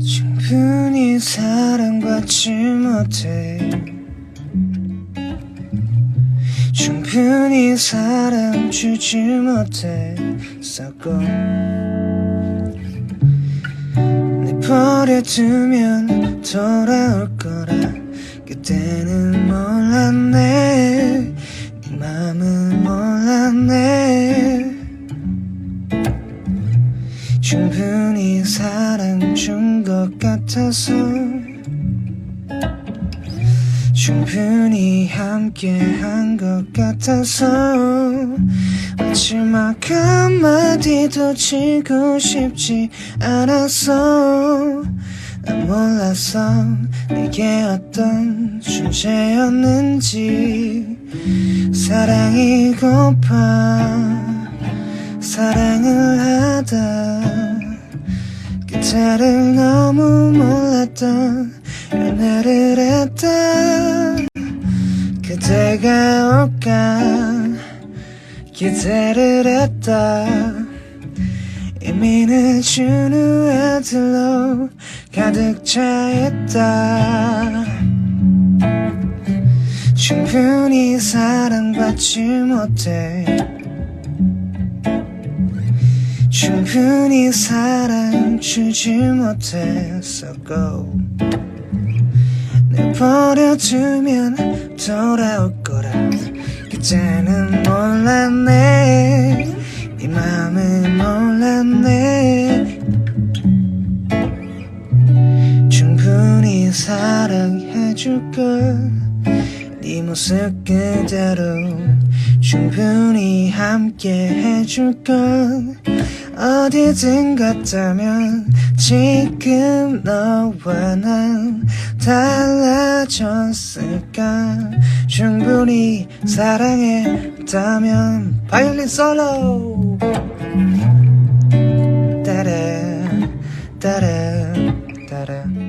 충분히 사랑받지 못해. 충분히 사랑 주지 못했었고 내 버려두면 돌아올 거라 그때는 몰랐네. 네 맘은 몰랐네. 충분히 사랑 준 것 같아서. 충분히 함께 한 것 같아서. 마지막 한마디도 지고 싶지 않았어 난 몰랐어 내게 어떤 존재였는지. 사랑이 고파. 사랑을 하다. 그때를 너무 몰랐던 연애를 했다. 그대가 올까? 기대를 했다 늦은 후회들로 가득 차 있다. 충분히 사랑받지 못해. 충분히 사랑 주지 못했었고 내 버려두면 돌아올 거라. 그때는 몰랐네. 네 맘은 몰랐네 사랑해줄 걸네 모습 그대로 충분히 함께 해줄 걸? 어디든 갔다면 지금 너와 난 달라졌을까? 충분히 사랑했다면 바이올린 솔로! 따라 따라 따라.